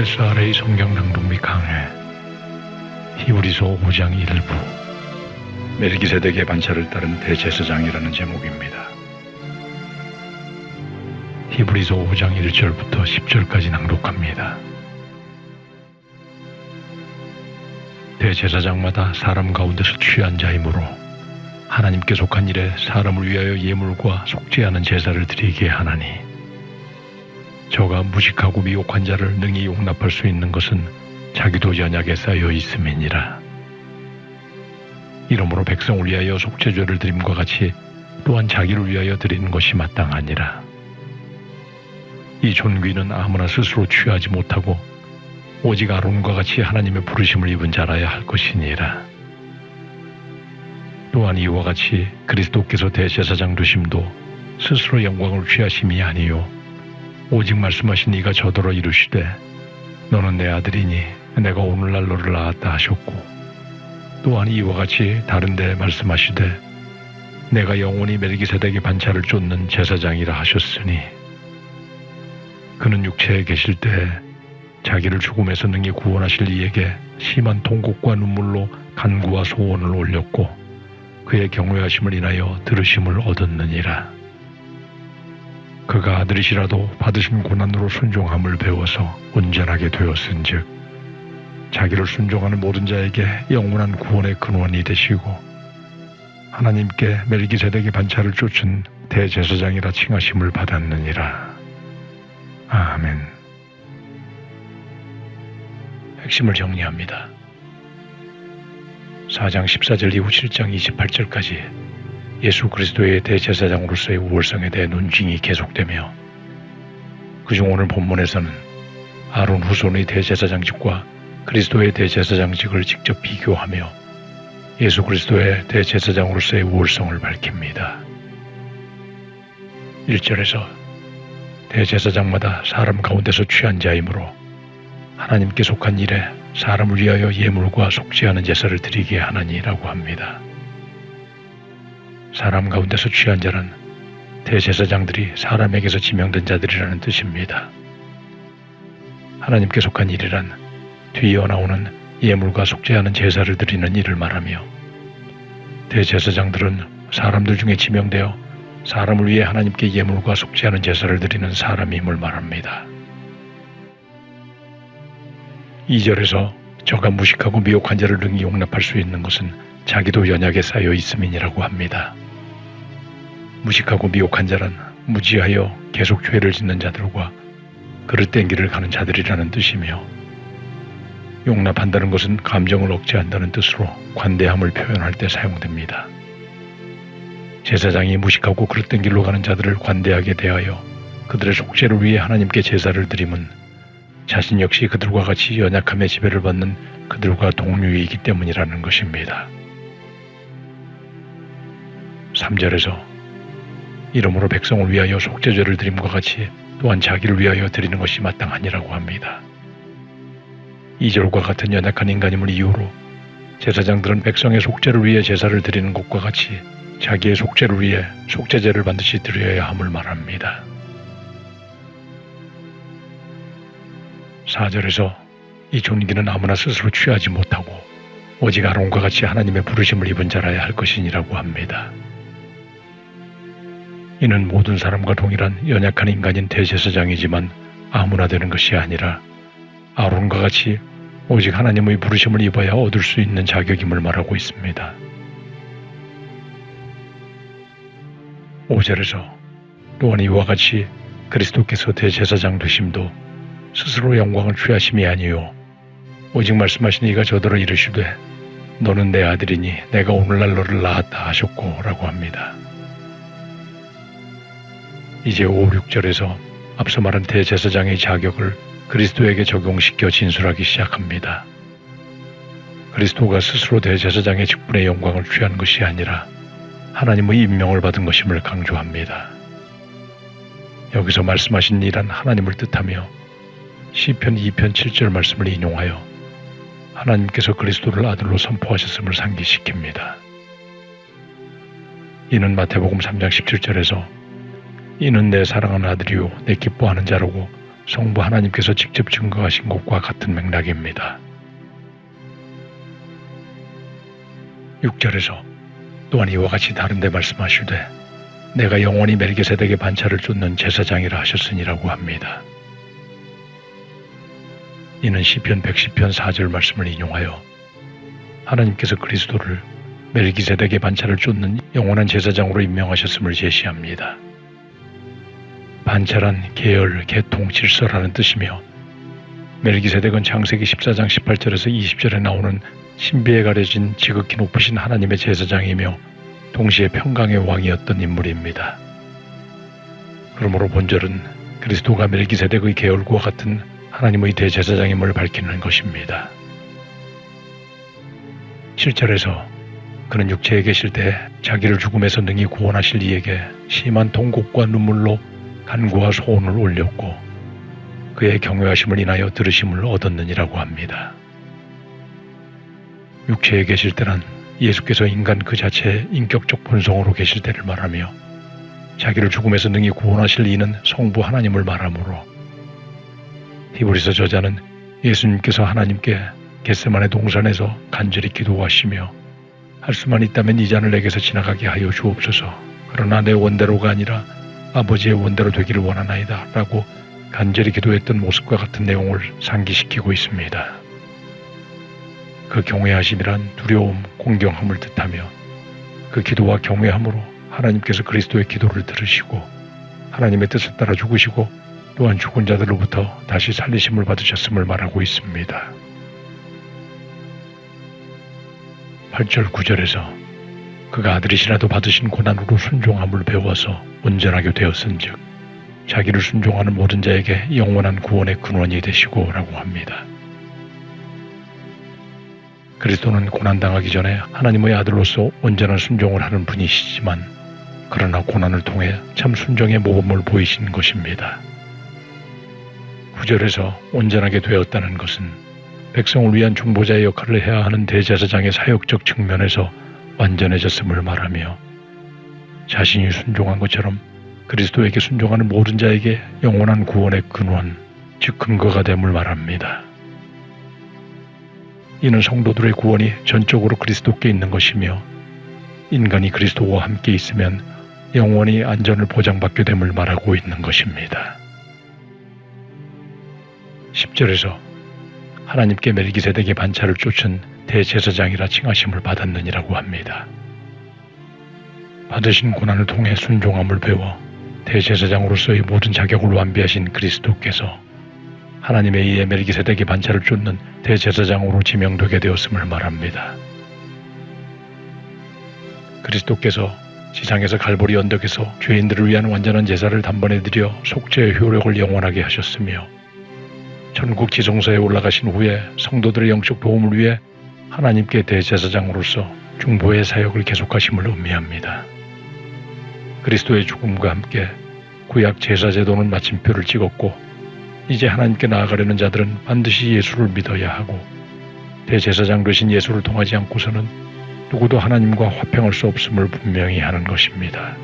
SRA 성경 낭독 및 강해 히브리서 5장 1부 멜기세덱의 반차를 따른 대제사장이라는 제목입니다. 히브리서 5장 1절부터 10절까지 낭독합니다. 대제사장마다 사람 가운데서 취한 자이므로 하나님께 속한 일에 사람을 위하여 예물과 속죄하는 제사를 드리게 하나니 저가 무식하고 미혹한 자를 능히 용납할 수 있는 것은 자기도 연약에 쌓여 있음이니라. 이러므로 백성을 위하여 속죄죄를 드림과 같이 또한 자기를 위하여 드리는 것이 마땅하니라. 이 존귀는 아무나 스스로 취하지 못하고 오직 아론과 같이 하나님의 부르심을 입은 자라야 할 것이니라. 또한 이와 같이 그리스도께서 대제사장 되심도 스스로 영광을 취하심이 아니요 오직 말씀하신 이가 저더러 이르시되 너는 내 아들이니 내가 오늘날 너를 낳았다 하셨고 또한 이와 같이 다른데 말씀하시되 내가 영원히 멜기세덱의 반차를 쫓는 제사장이라 하셨으니 그는 육체에 계실 때 자기를 죽음에서 능히 구원하실 이에게 심한 통곡과 눈물로 간구와 소원을 올렸고 그의 경외하심을 인하여 들으심을 얻었느니라. 그가 아들이시라도 받으신 고난으로 순종함을 배워서 온전하게 되었은즉 자기를 순종하는 모든 자에게 영원한 구원의 근원이 되시고 하나님께 멜기세덱의 반차를 쫓은 대제사장이라 칭하심을 받았느니라. 아멘. 핵심을 정리합니다. 4장 14절 이후 7장 28절까지 예수 그리스도의 대제사장으로서의 우월성에 대해 논증이 계속되며 그중 오늘 본문에서는 아론 후손의 대제사장직과 그리스도의 대제사장직을 직접 비교하며 예수 그리스도의 대제사장으로서의 우월성을 밝힙니다. 1절에서 대제사장마다 사람 가운데서 취한 자이므로 하나님께 속한 일에 사람을 위하여 예물과 속죄하는 제사를 드리게 하나니라고 합니다. 사람 가운데서 취한 자는 대제사장들이 사람에게서 지명된 자들이라는 뜻입니다. 하나님께 속한 일이란 뒤이어 나오는 예물과 속죄하는 제사를 드리는 일을 말하며 대제사장들은 사람들 중에 지명되어 사람을 위해 하나님께 예물과 속죄하는 제사를 드리는 사람임을 말합니다. 2절에서 저가 무식하고 미혹한 자를 능히 용납할 수 있는 것은 자기도 연약에 쌓여 있음이니라고 합니다. 무식하고 미혹한 자란 무지하여 계속 죄를 짓는 자들과 그릇 땡기를 가는 자들이라는 뜻이며 용납한다는 것은 감정을 억제한다는 뜻으로 관대함을 표현할 때 사용됩니다. 제사장이 무식하고 그릇 땡길로 가는 자들을 관대하게 대하여 그들의 속죄를 위해 하나님께 제사를 드림은 자신 역시 그들과 같이 연약함의 지배를 받는 그들과 동류이기 때문이라는 것입니다. 3절에서 이러므로 백성을 위하여 속죄죄를 드림과 같이 또한 자기를 위하여 드리는 것이 마땅하니라고 합니다. 2절과 같은 연약한 인간임을 이유로 제사장들은 백성의 속죄를 위해 제사를 드리는 것과 같이 자기의 속죄를 위해 속죄제를 반드시 드려야 함을 말합니다. 4절에서 이 존귀는 아무나 스스로 취하지 못하고 오직 아론과 같이 하나님의 부르심을 입은 자라야 할 것이니라고 합니다. 이는 모든 사람과 동일한 연약한 인간인 대제사장이지만 아무나 되는 것이 아니라 아론과 같이 오직 하나님의 부르심을 입어야 얻을 수 있는 자격임을 말하고 있습니다. 5절에서 또한 이와 같이 그리스도께서 대제사장 되심도 스스로 영광을 취하심이 아니요 오직 말씀하신 이가 저더러 이르시되 너는 내 아들이니 내가 오늘날 너를 낳았다 하셨고 라고 합니다. 이제 5, 6절에서 앞서 말한 대제사장의 자격을 그리스도에게 적용시켜 진술하기 시작합니다. 그리스도가 스스로 대제사장의 직분의 영광을 취한 것이 아니라 하나님의 임명을 받은 것임을 강조합니다. 여기서 말씀하신 이란 하나님을 뜻하며 시편 2편 7절 말씀을 인용하여 하나님께서 그리스도를 아들로 선포하셨음을 상기시킵니다. 이는 마태복음 3장 17절에서 이는 내 사랑하는 아들이요 내 기뻐하는 자라고 성부 하나님께서 직접 증거하신 것과 같은 맥락입니다. 6절에서 또한 이와 같이 다른데 말씀하시되 내가 영원히 멜기세덱의 반차를 쫓는 제사장이라 하셨으니라고 합니다. 이는 시편 110편 4절 말씀을 인용하여 하나님께서 그리스도를 멜기세덱의 반차를 쫓는 영원한 제사장으로 임명하셨음을 제시합니다. 반차란 계열, 계통, 질서라는 뜻이며 멜기세덱은 창세기 14장 18절에서 20절에 나오는 신비에 가려진 지극히 높으신 하나님의 제사장이며 동시에 평강의 왕이었던 인물입니다. 그러므로 본절은 그리스도가 멜기세덱의 계열과 같은 하나님의 대제사장임을 밝히는 것입니다. 7절에서 그는 육체에 계실 때 자기를 죽음에서 능히 구원하실 이에게 심한 통곡과 눈물로 간구와 소원을 올렸고 그의 경외하심을 인하여 들으심을 얻었느니라고 합니다. 육체에 계실 때란 예수께서 인간 그 자체의 인격적 본성으로 계실 때를 말하며 자기를 죽음에서 능히 구원하실 이는 성부 하나님을 말하므로 히브리서 저자는 예수님께서 하나님께 겟세만의 동산에서 간절히 기도하시며 할 수만 있다면 이 잔을 내게서 지나가게 하여 주옵소서 그러나 내 원대로가 아니라 아버지의 원대로 되기를 원하나이다 라고 간절히 기도했던 모습과 같은 내용을 상기시키고 있습니다. 그 경외하심이란 두려움, 공경함을 뜻하며 그 기도와 경외함으로 하나님께서 그리스도의 기도를 들으시고 하나님의 뜻을 따라 죽으시고 또한 죽은 자들로부터 다시 살리심을 받으셨음을 말하고 있습니다. 8절 9절에서 그가 아들이시라도 받으신 고난으로 순종함을 배워서 온전하게 되었은즉 자기를 순종하는 모든 자에게 영원한 구원의 근원이 되시고 라고 합니다. 그리스도는 고난당하기 전에 하나님의 아들로서 온전한 순종을 하는 분이시지만 그러나 고난을 통해 참 순종의 모범을 보이신 것입니다. 9절에서 온전하게 되었다는 것은 백성을 위한 중보자의 역할을 해야 하는 대제사장의 사역적 측면에서 완전해졌음을 말하며 자신이 순종한 것처럼 그리스도에게 순종하는 모든 자에게 영원한 구원의 근원, 즉 근거가 됨을 말합니다. 이는 성도들의 구원이 전적으로 그리스도께 있는 것이며 인간이 그리스도와 함께 있으면 영원히 안전을 보장받게 됨을 말하고 있는 것입니다. 10절에서 하나님께 멜기세덱의 반차를 쫓은 대제사장이라 칭하심을 받았느니라고 합니다. 받으신 고난을 통해 순종함을 배워 대제사장으로서의 모든 자격을 완비하신 그리스도께서 하나님의 의해 멜기세덱의 반차를 쫓는 대제사장으로 지명되게 되었음을 말합니다. 그리스도께서 지상에서 갈보리 언덕에서 죄인들을 위한 완전한 제사를 단번에 드려 속죄의 효력을 영원하게 하셨으며 천국 지성소에 올라가신 후에 성도들의 영적 도움을 위해 하나님께 대제사장으로서 중보의 사역을 계속하심을 의미합니다. 그리스도의 죽음과 함께 구약 제사 제도는 마침표를 찍었고 이제 하나님께 나아가려는 자들은 반드시 예수를 믿어야 하고 대제사장 되신 예수를 통하지 않고서는 누구도 하나님과 화평할 수 없음을 분명히 하는 것입니다.